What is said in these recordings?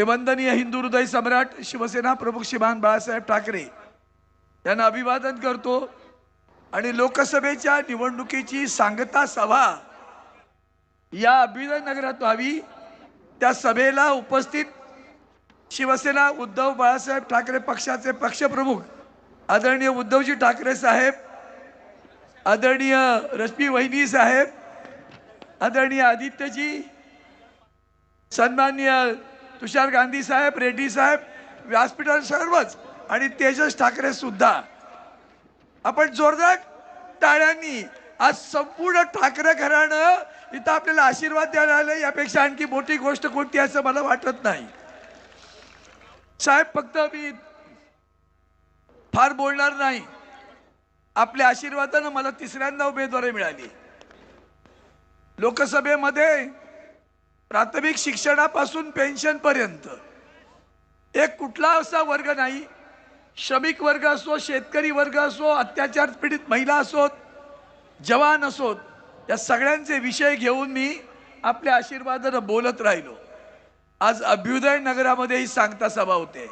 ते वंदनीय हिंदू हृदय सम्राट शिवसेना प्रमुख श्रीमान बाळासाहेब ठाकरे यांना अभिवादन करतो आणि लोकसभेच्या निवडणुकीची सांगता सभा या अभ्युदय नगरात व्हावी. त्या सभेला उपस्थित शिवसेना उद्धव बाळासाहेब ठाकरे पक्षाचे पक्षप्रमुख आदरणीय उद्धवजी ठाकरे साहेब आदरणीय रश्मी वहिनी साहेब आदरणीय आदित्यजी सन्माननीय तुषार गांधी साहेब रेड्डी साहेब व्यासपीठावर सर्वच आणि तेजस ठाकरे सुद्धा. आपण जोरदार टाळ्यांनी आज संपूर्ण ठाकरे घराणं इथं आपल्याला आशीर्वाद द्यायला आलं यापेक्षा आणखी मोठी गोष्ट कोणती असं मला वाटत नाही. साहेब फक्त मी फार बोलणार नाही. आपल्या आशीर्वादानं मला तिसऱ्यांदा उमेदवारी मिळाली. लोकसभेमध्ये प्राथमिक शिक्षणापासून पेन्शनपर्यंत एक कुठला असा वर्ग नाही. श्रमिक वर्ग असो शेतकरी वर्ग असो अत्याचार पीडित महिला असोत जवान असोत या सगळ्यांचे विषय घेऊन मी आपल्या आशीर्वादानं बोलत राहिलो. आज अभ्युदय नगरामध्ये ही सांगता सभा होते.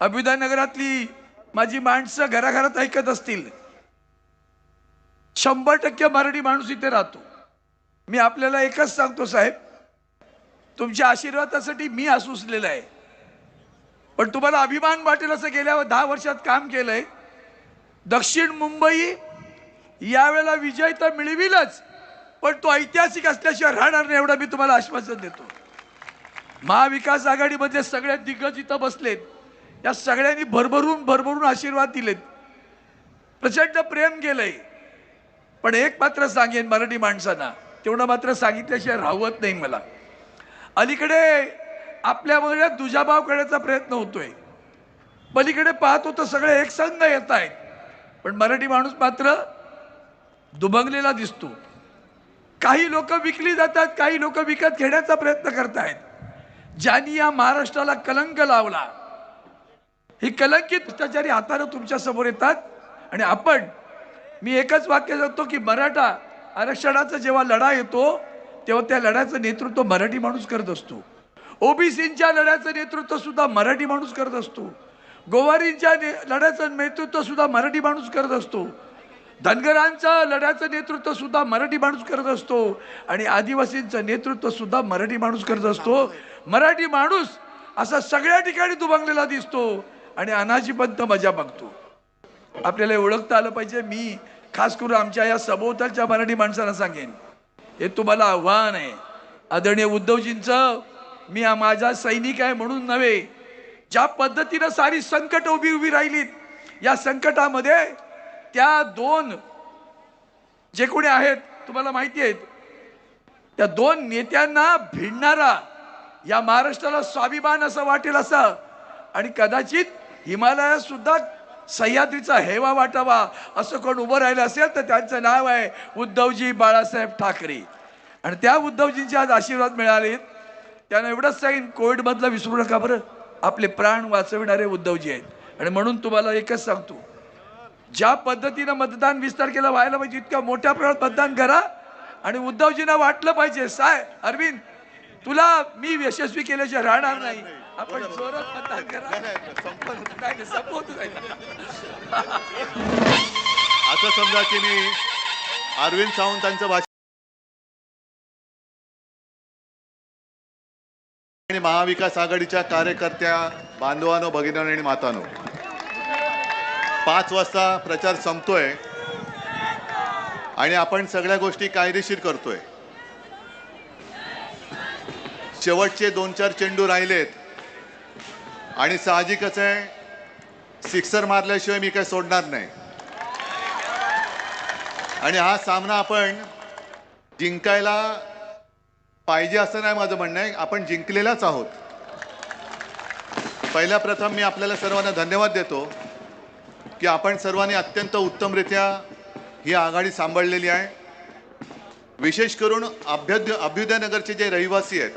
अभ्युदय नगरातली माझी माणसं घराघरात ऐकत असतील. शंभर टक्के मराठी माणूस इथे राहतो. मी आपल्याला एकच सांगतो साहेब तुमच्या आशीर्वादासाठी मी असूसलेला आहे. पण तुम्हाला अभिमान वाटेल असं गेल्या दहा वर्षात काम केलंय. दक्षिण मुंबई यावेळेला विजय तर मिळविलच पण तो ऐतिहासिक असल्याशिवाय राहणार नाही एवढं मी तुम्हाला आश्वासन देतो. महाविकास आघाडीमध्ये सगळ्या दिग्गज इथं बसलेत. या सगळ्यांनी भरभरून भरभरून आशीर्वाद दिलेत. प्रचंड प्रेम केलंय. पण एक मात्र सांगेन मराठी माणसांना तेवढं मात्र सांगितल्याशिवाय राहवत नाही मला. अलीकडे आपल्यामध्ये दुजाभाव करण्याचा प्रयत्न होतोय. पलीकडे पाहतो तर सगळे एक संघ येत आहेत. पण मराठी माणूस मात्र दुभंगलेला दिसतो. काही लोक विकली जातात काही लोक विकत घेण्याचा प्रयत्न करतायत. ज्यांनी या महाराष्ट्राला कलंक लावला ही कलंकित भ्रष्टाचारी हातानं तुमच्यासमोर येतात. आणि आपण मी एकच वाक्य सांगतो की मराठा आरक्षणाचा जेव्हा लढा येतो तेव्हा त्या लढ्याचं नेतृत्व मराठी माणूस करत असतो. ओबीसींच्या लढ्याचं नेतृत्व सुद्धा मराठी माणूस करत असतो. गोवारींच्या ने- लढ्याचं नेतृत्व सुद्धा मराठी माणूस करत असतो. धनगरांचं लढ्याचं नेतृत्व सुद्धा मराठी माणूस करत असतो. आणि आदिवासींचं नेतृत्व सुद्धा मराठी माणूस करत असतो. मराठी माणूस असा सगळ्या ठिकाणी दुभंगलेला दिसतो. आणि अनाजीपंत मजा बघतो. आपल्याला ओळखता आलं पाहिजे. मी खास करून आमच्या या सभोवतालच्या मराठी माणसांना सांगेन. हे तुम्हाला आव्हान आहे. आदरणीय उद्धवजींचं मी माझा सैनिक आहे म्हणून नव्हे. ज्या पद्धतीनं सारी संकट उभी उभी राहिलीत या संकटामध्ये त्या दोन जे कोणी आहेत तुम्हाला माहिती आहेत त्या दोन नेत्यांना भिडणारा या महाराष्ट्राला स्वाभिमान असं वाटेल असं. आणि कदाचित हिमालयात सुद्धा सह्याद्रीचा हेवा वाटावा असं कोण उभं राहिलं असेल तर त्यांचं नाव आहे उद्धवजी बाळासाहेब ठाकरे. आणि त्या उद्धवजींचे आज आशीर्वाद मिळाले. त्यांना एवढंच सांगेन कोविडमधलं विसरू नका बरं. आपले प्राण वाचविणारे उद्धवजी आहेत. आणि म्हणून तुम्हाला एकच सांगतो ज्या पद्धतीनं मतदान विस्तार केला व्हायला पाहिजे इतक्या मोठ्या प्रमाणात मतदान करा. आणि उद्धवजींना वाटलं पाहिजे साय अरविंद तुला मी यशस्वी केल्याशिवाय राहणार नाही. आपण जोरात मतदान करा. नाही, नाही, संपवतो नाही. असं समजा की मी अरविंद सावंतांचं भाषण आणि महाविकास आघाडीच्या कार्यकर्त्या बांधवानो भगिनीनो आणि मातानो पाच वाजता प्रचार संपतोय. आणि आपण सगळ्या गोष्टी कायदेशीर करतोय. शेवटचे दोन चार चेंडू राहिलेत. आणि साहजिकच आहे सिक्सर मारल्याशिवाय मी काय सोडणार नाही. आणि हा सामना आपण जिंकायला पाहिजे असं नाही माझं म्हणणं आहे आपण जिंकलेलाच आहोत. पहिल्या प्रथम मी आपल्याला सर्वांना धन्यवाद देतो की आपण सर्वांनी अत्यंत उत्तमरित्या ही आघाडी सांभाळलेली आहे. विशेष करून अभ्युदय अभ्युदयनगरचे जे रहिवासी आहेत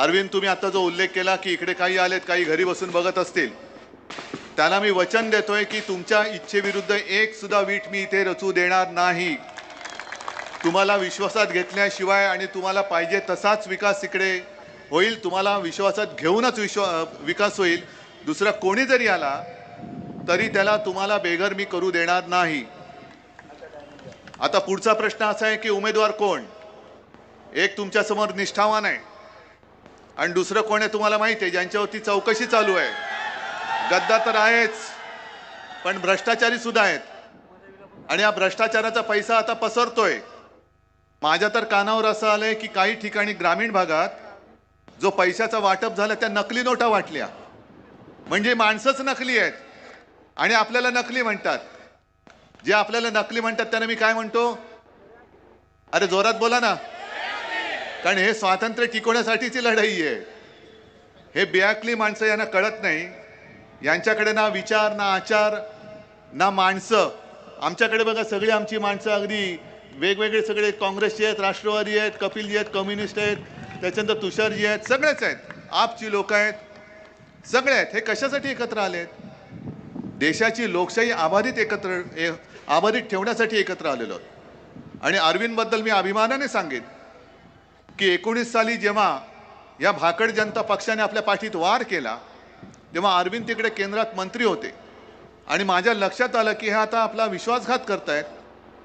अरविंद तुम्ही आता जो उल्लेख केला की इकडे काही आलेत काही घरी बसून बघत असतील त्यांना मी वचन देतोय की तुमच्या इच्छेविरुद्ध एक सुद्धा वीट मी इथे रचू देणार नाही. तुम्हाला विश्वासात घेतल्याशिवाय आणि तुम्हाला पाहिजे तसाच विकास इकडे होईल तुम्हाला विश्वासात घेऊनच विश्वा विकास होईल. दुसरा कोणी जरी आला तरी त्याला तुम्हाला बेघर मी करू देणार नाही. आता पुढचा प्रश्न असा आहे की उमेदवार कोण? एक तुमच्यासमोर निष्ठावान आहे. आणि दुसरं कोण आहे तुम्हाला माहिती आहे? ज्यांच्यावरती चौकशी चालू आहे. गद्दा तर आहेच पण भ्रष्टाचारी सुद्धा आहेत. आणि या भ्रष्टाचाराचा पैसा आता पसरतोय. माझ्या तर कानावर असं आलंय की काही ठिकाणी ग्रामीण भागात जो पैशाचा वाटप झाला त्या नकली नोटा वाटल्या. म्हणजे माणसंच नकली आहेत. आणि आपल्याला नकली म्हणतात. जे आपल्याला नकली म्हणतात त्यांना मी काय म्हणतो? अरे जोरात बोला ना. कारण हे स्वातंत्र्य टिकवण्यासाठीची लढाई आहे. हे बियाकली माणसं यांना कळत नाही. यांच्याकडे ना विचार ना आचार ना माणसं. आमच्याकडे बघा सगळी आमची माणसं अगदी वेगवेगळे सगळे काँग्रेसचे आहेत राष्ट्रवादी आहेत कपिलजी आहेत कम्युनिस्ट आहेत त्याच्यानंतर तुषारजी आहेत सगळेच आहेत. आपची लोक आहेत. सगळे आहेत. हे कशासाठी एकत्र आलेत? देशाची लोकशाही आबाधित एकत्र ए- ठेवण्यासाठी एकत्र आलेलो आहोत. आणि अरविंदबद्दल मी अभिमानाने सांगेन की एकोणीस साली जेव्हा या भाकड जनता पक्षाने आपल्या पाठीत वार केला तेव्हा अरविंद तिकडे केंद्रात मंत्री होते. आणि माझ्या लक्षात आलं की हे आता आपला विश्वासघात करतायत.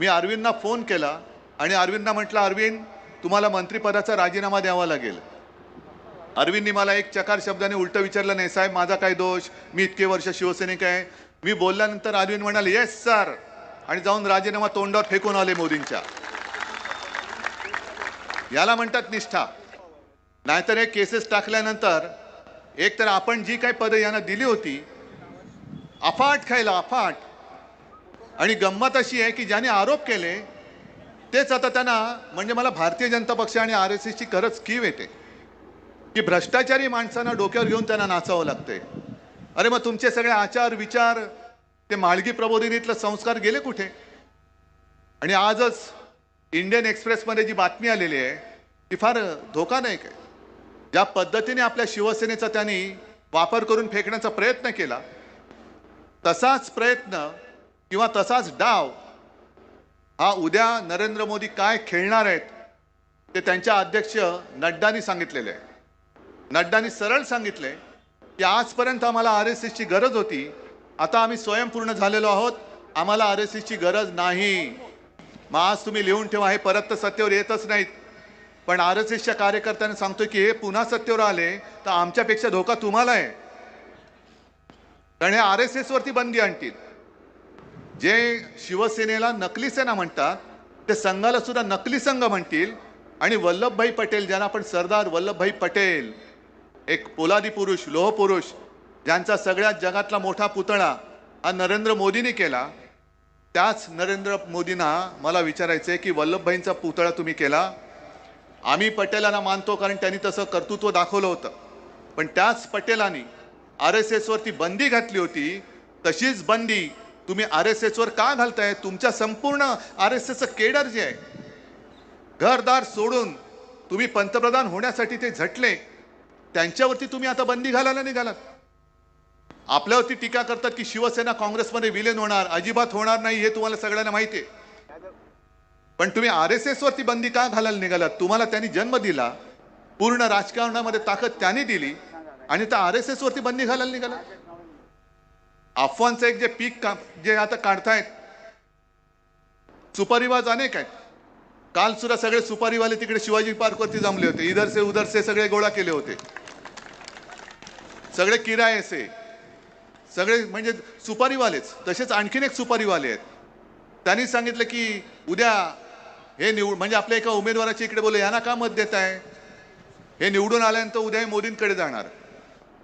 मी अरविंदना फोन केला आणि अरविंदना म्हटलं अरविंद तुम्हाला मंत्रिपदाचा राजीनामा द्यावा लागेल. अरविंदनी मला एक चकार शब्दाने उलटं विचारलं नाही साहेब माझा काय दोष? मी इतके वर्ष शिवसैनिक आहे. मी बोलल्यानंतर अरविंद म्हणाले येस सर. आणि जाऊन राजीनामा तोंडावर फेकून आले मोदींच्या. याला म्हणतात निष्ठा. नाहीतर हे केसेस टाकल्यानंतर एक तर आपण जी काही पदं यांना दिली होती अफाट खायला अफाट. आणि गंमत अशी आहे की ज्याने आरोप केले तेच आता त्यांना म्हणजे मला भारतीय जनता पक्ष आणि आर एस एसची खरंच कीव येते. की भ्रष्टाचारी माणसांना डोक्यावर घेऊन त्यांना नाचावं लागते. अरे मग तुमचे सगळे आचार विचार ते माळगी प्रबोधिनीतलं संस्कार गेले कुठे? आणि आजच इंडियन एक्सप्रेसमध्ये जी बातमी आलेली आहे ती फार धोकादायक आहे. ज्या पद्धतीने आपल्या शिवसेनेचा त्यांनी वापर करून फेकण्याचा प्रयत्न केला तसाच प्रयत्न किंवा तसाच डाव हा उद्या नरेंद्र मोदी काय खेळणार आहेत ते त्यांच्या अध्यक्ष नड्डानी सांगितलेले आहे. नड्डानी सरळ सांगितले की आजपर्यंत आम्हाला आर एस एसची गरज होती आता आम्ही स्वयंपूर्ण झालेलो आहोत आम्हाला आर एस एसची गरज नाही. मग आज तुम्ही लिहून ठेवा हे परत तर सत्तेवर येतच नाहीत. पण आर एस एसच्या कार्यकर्त्यांना सांगतोय की हे पुन्हा सत्तेवर आले तर आमच्यापेक्षा धोका तुम्हाला आहे. कारण हे आर एस एसवरती बंदी आणतील. जे शिवसेनेला नकली सेना म्हणतात ते संघाला सुद्धा नकली संघ म्हणतील. आणि वल्लभभाई पटेल ज्यांना आपण सरदार वल्लभभाई पटेल एक पोलादी पुरुष लोहपुरुष ज्यांचा सगळ्यात जगातला मोठा पुतळा हा नरेंद्र मोदींनी केला त्याच नरेंद्र मोदींना मला विचारायचं आहे की वल्लभभाईंचा पुतळा तुम्ही केला. आम्ही पटेलांना मानतो कारण त्यांनी तसं कर्तृत्व दाखवलं होतं. पण त्याच पटेलांनी आर एस एसवरती बंदी घातली होती. तशीच बंदी तुम्ही आर एस एसवर का घालताय? तुमच्या संपूर्ण आर एस एसचं केडर जे आहे घरदार सोडून तुम्ही पंतप्रधान होण्यासाठी ते झटले. त्यांच्यावरती तुम्ही आता बंदी घालायला निघालात. आपल्यावरती टीका करतात की शिवसेना काँग्रेसमध्ये विलीन होणार अजिबात होणार नाही हे तुम्हाला सगळ्यांना माहिती आहे. पण तुम्ही आर एस एस वरती बंदी का घालायला निघालात? तुम्हाला त्यांनी जन्म दिला पूर्ण राजकारणामध्ये ताकद त्यांनी दिली आणि त्या आर एस एस वरती बंदी घालायला निघाला अफवांचं एक जे पीक का जे आता काढतायत सुपारीवाज अनेक आहेत. काल सुद्धा सगळे सुपारीवाले तिकडे शिवाजी पार्कवरती जमले होते. इधरसे उधरसे सगळे गोळा केले होते. सगळे किरायसे सगळे म्हणजे सुपारीवालेच. तसेच आणखीन एक सुपारीवाले आहेत. त्यांनी सांगितलं की उद्या हे निवड म्हणजे आपल्या एका उमेदवाराच्या इकडे बोलले यांना का मत देत आहे हे निवडून आल्यानंतर उद्या हे मोदींकडे जाणार.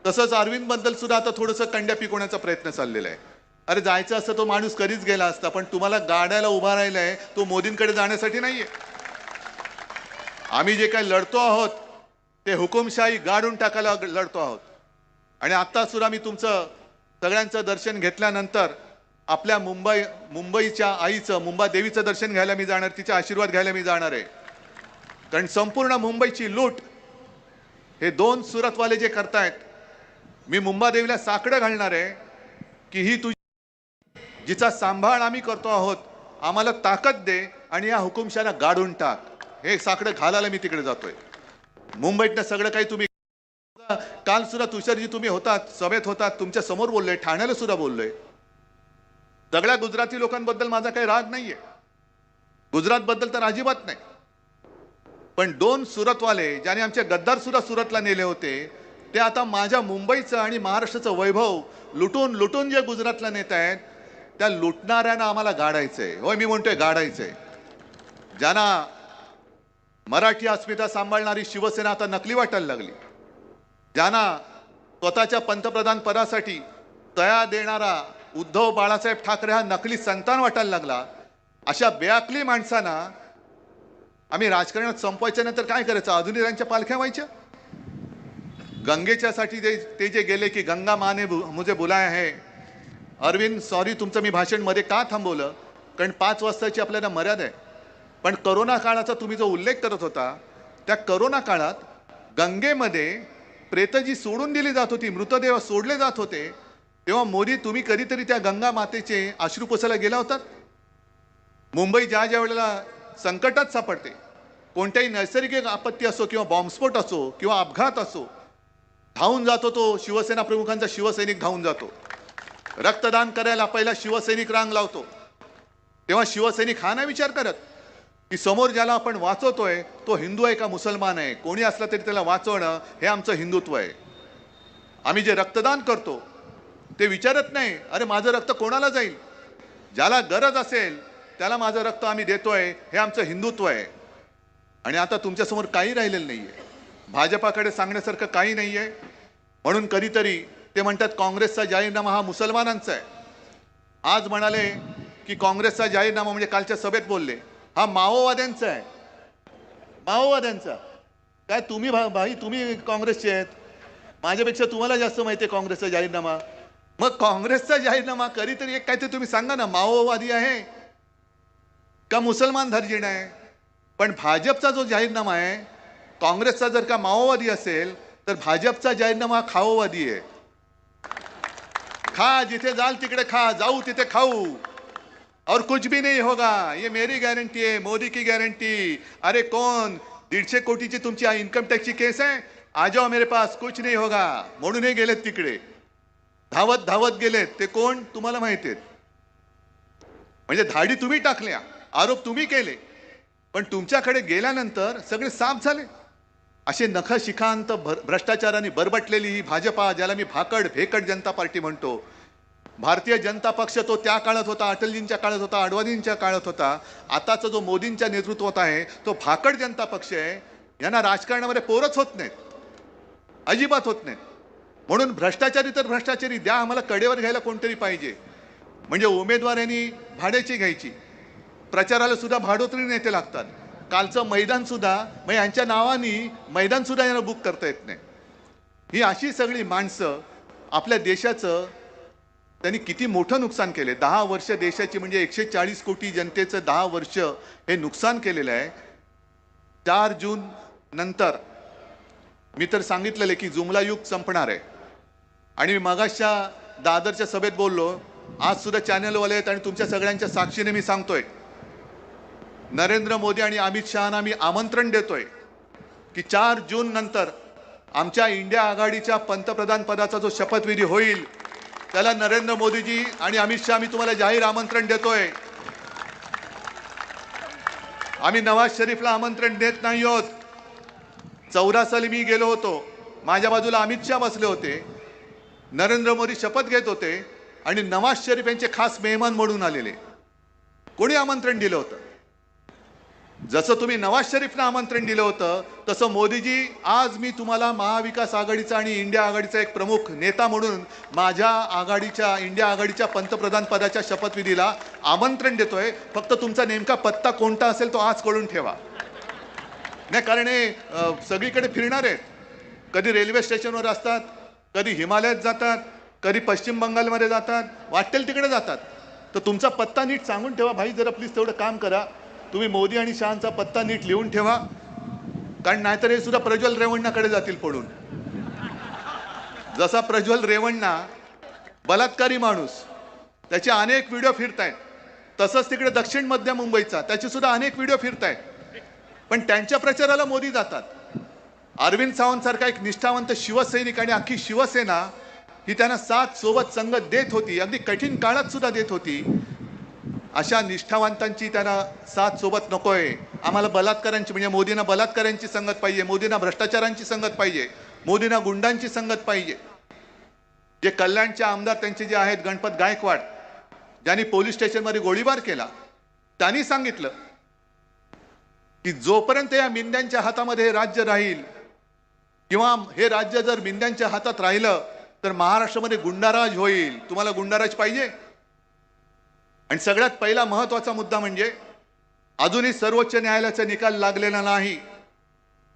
तसंच अरविंदबद्दल सुद्धा आता थोडंसं कंड्या पिकवण्याचा प्रयत्न चाललेला आहे. अरे जायचं असतं तो माणूस कधीच गेला असता पण तुम्हाला गाड्याला उभा राहिला आहे तो मोदींकडे जाण्यासाठी नाही आहे आम्ही जे काही लढतो आहोत ते हुकुमशाही गाडून टाकायला लढतो आहोत. आणि आत्ता सुद्धा मी तुमचं सगळ्यांचं दर्शन घेतल्यानंतर आपल्या मुंबई मुंबईच्या आईचं मुंबा देवीचं दर्शन घ्यायला मी जाणार तिचे आशीर्वाद घ्यायला मी जाणार आहे. कारण संपूर्ण मुंबईची लूट हे दोन सुरतवाले जे करतायत मी मुंबादेवीला साकडं घालणार आहे की ही तुझी जिचा सांभाळ आम्ही करतो आहोत आम्हाला ताकद दे आणि या हुकुमशाला गाडून टाक. हे साकडं घालायला मी तिकडे जातोय. मुंबईतनं सगळं काही तुम्ही काल सुद्धा तुषारजी तुम्ही होतात सभेत होतात तुमच्यासमोर बोललोय ठाण्याला सुद्धा बोललोय. सगळ्या गुजराती लोकांबद्दल माझा काही राग नाहीये. गुजरात बद्दल तर अजिबात नाही. पण दोन सुरतवाले ज्याने आमचे गद्दार सुद्धा सुरतला नेले होते ते आता माझ्या मुंबईचं आणि महाराष्ट्राचं वैभव लुटून लुटून जे गुजरातला नेत आहेत त्या लुटणाऱ्यांना आम्हाला गाडायचंय. होय मी म्हणतोय गाडायचंय. ज्यांना मराठी अस्मिता सांभाळणारी शिवसेना आता नकली वाटायला लागली. ज्यांना स्वतःच्या पंतप्रधान पदासाठी तया देणारा उद्धव बाळासाहेब ठाकरे हा नकली संतान वाटायला लागला अशा बेअकली माणसांना आम्ही राजकारणात संपवायच्या नंतर काय करायचं? अजूनही त्यांच्या पालख्या व्हायच्या? गंगेच्यासाठी ते ते जे गेले की गंगा माने बु- मुझे बुलाय आहे अरविंद सॉरी तुमचं मी भाषणमध्ये का थांबवलं? कारण पाच वाजताची आपल्याला मर्यादा आहे. पण करोना काळाचा तुम्ही जो उल्लेख करत होता त्या करोना काळात गंगेमध्ये प्रेत जी सोडून दिली जात होती मृतदेह सोडले जात होते तेव्हा मोदी तुम्ही कधीतरी त्या गंगा मातेचे अश्रू पोसायला गेला होतात मुंबई ज्या ज्या वेळेला संकटात सापडते कोणत्याही नैसर्गिक आपत्ती असो किंवा बॉम्बस्फोट असो किंवा अपघात असो धावून जातो तो शिवसेना प्रमुखांचा शिवसैनिक धावून जातो. रक्तदान करायला पहिला शिवसैनिक रांग लावतो. तेव्हा शिवसैनिक हा नाही विचार करत की समोर ज्याला आपण वाचवतोय तो हिंदू आहे का मुसलमान आहे? कोणी असला तरी त्याला वाचवणं हे आमचं हिंदुत्व आहे. आम्ही जे रक्तदान करतो ते विचारत नाही अरे माझं रक्त कोणाला जाईल? ज्याला गरज असेल त्याला माझं रक्त आम्ही देतोय हे आमचं हिंदुत्व आहे. आणि आता तुमच्यासमोर काही राहिलेलं नाही आहे भाजपाकडे सांगण्यासारखं काही नाही आहे म्हणून कधीतरी ते म्हणतात काँग्रेसचा जाहीरनामा हा मुसलमानांचा आहे. आज म्हणाले की काँग्रेसचा जाहीरनामा म्हणजे कालच्या सभेत बोलले. हा माओवाद्यांचा आहे. माओवाद्यांचा. काय तुम्ही भा- भाई तुम्ही काँग्रेसचे आहेत. माझ्यापेक्षा तुम्हाला जास्त माहिती आहे काँग्रेसचा जाहीरनामा. मग काँग्रेसचा जाहीरनामा कधीतरी एक काहीतरी तुम्ही सांगा ना माओवादी आहे का मुसलमान धर्जीण आहे? पण भाजपचा जो जाहीरनामा आहे काँग्रेसचा जर का माओवादी असेल तर भाजपचा जाहीरनामा हा खाओवादी आहे. खा जिथे जाल तिकडे खा जाऊ तिथे खाऊ. और कुछ भी नहीं होगा। ये मेरी गारंटी है मोदी की गारंटी अरे कौन? दीडशे कोटीची तुमची इन्कम टॅक्सची केस आहे आ मेरे पास कुछ नहीं होगा। म्हणूनही गेलेत तिकडे। धावत धावत गेलेत ते कोण? तुम्हाला माहिती आहेत म्हणजे धाडी तुम्ही टाकल्या आरोप तुम्ही केले. पण तुमच्याकडे गेल्यानंतर सगळे साफ झाले. असे नख शिखांत भ्रष्टाचाराने बरबटलेली ही भाजपा ज्याला मी भाकड भेकड जनता पार्टी म्हणतो भारतीय जनता पक्ष तो त्या काळात होता अटलजींच्या काळात होता अडवाणींच्या काळात होता. आताचा जो मोदींच्या नेतृत्वात आहे तो भाकड जनता पक्ष आहे. यांना राजकारणामध्ये पोरच होत नाहीत. अजिबात होत नाहीत. म्हणून भ्रष्टाचारी तर भ्रष्टाचारी द्या आम्हाला कडेवर घ्यायला कोणतरी पाहिजे. म्हणजे उमेदवारांनी भाड्याची घ्यायची. प्रचाराला सुद्धा भाडोत्री नेते लागतात. कालचं मैदान सुद्धा मग यांच्या नावाने मैदान सुद्धा यांना बुक करता येत नाही. ही अशी सगळी माणसं आपल्या देशाचं त्यांनी किती मोठं नुकसान केले? दहा वर्ष देशाची म्हणजे एकशे चाळीस कोटी जनतेचं दहा वर्ष हे नुकसान केलेलं आहे. चार जून नंतर मी तर सांगितलेलं आहे की जुमला युग संपणार आहे. आणि मी मगाशच्या दादरच्या सभेत बोललो आज सुद्धा चॅनलवाले आहेत आणि तुमच्या सगळ्यांच्या साक्षीने मी सांगतोय नरेंद्र मोदी आणि अमित शहाना मी आमंत्रण देतोय की चार जून नंतर आमच्या इंडिया आघाडीच्या पंतप्रधान पदाचा जो शपथविधी होईल त्याला नरेंद्र मोदीजी आणि अमित शहा मी तुम्हाला जाहीर आमंत्रण देतोय. आम्ही नवाज शरीफला आमंत्रण देत नाही आहोत. चौदा साली मी गेलो होतो. माझ्या बाजूला अमित शहा बसले होते. नरेंद्र मोदी शपथ घेत होते आणि नवाज शरीफ यांचे खास मेहमान म्हणून आलेले. कोणी आमंत्रण दिलं होतं? जसं तुम्ही नवाज शरीफला आमंत्रण दिलं होतं तसं मोदीजी आज मी तुम्हाला महाविकास आघाडीचा आणि इंडिया आघाडीचा एक प्रमुख नेता म्हणून माझ्या आघाडीच्या इंडिया आघाडीच्या पंतप्रधान पदाच्या शपथविधीला आमंत्रण देतोय. फक्त तुमचा नेमका पत्ता कोणता असेल तो आज कळून ठेवा. नाही कारण हे सगळीकडे फिरणार आहेत. कधी रेल्वे स्टेशनवर असतात कधी हिमालयात जातात कधी पश्चिम बंगालमध्ये जातात वाटेल तिकडे जातात. तर तुमचा पत्ता नीट सांगून ठेवा. भाई जरा प्लीज तेवढं काम करा. तुम्ही मोदी आणि शहांचा पत्ता नीट लिहून ठेवा. कारण नाहीतर हे सुद्धा प्रज्वल रेवण्णाकडे जातील पडून. जसा प्रज्वल रेवण्णा बलात्कारी माणूस त्याचे अनेक व्हिडिओ फिरतायत. तसंच तिकडे दक्षिण मध्य मुंबईचा त्याचे सुद्धा अनेक व्हिडिओ फिरतायत. पण त्यांच्या प्रचाराला मोदी जातात. अरविंद सावंतसारखा एक निष्ठावंत शिवसैनिक आणि अख्खी शिवसेना ही त्यांना साथ सोबत संगत देत होती. अगदी कठीण काळात सुद्धा देत होती. अशा निष्ठावंतांची त्यांना साथ सोबत नको आहे आम्हाला बलात्कारांची म्हणजे मोदींना बलात्कारांची संगत पाहिजे मोदींना भ्रष्टाचारांची संगत पाहिजे मोदींना गुंडांची संगत पाहिजे. जे कल्याणचे आमदार त्यांचे जे आहेत गणपत गायकवाड ज्यांनी पोलीस स्टेशनमध्ये गोळीबार केला त्यांनी सांगितलं की जोपर्यंत या मिंद्यांच्या हातामध्ये हे राज्य राहील किंवा हे राज्य जर मिंद्यांच्या हातात राहिलं तर महाराष्ट्रामध्ये गुंडाराज होईल. तुम्हाला गुंडाराज पाहिजे? आणि सगळ्यात पहिला महत्त्वाचा मुद्दा म्हणजे अजूनही सर्वोच्च न्यायालयाचा निकाल लागलेला नाही.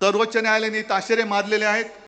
सर्वोच्च न्यायालयाने ताशेरे मारलेले आहेत.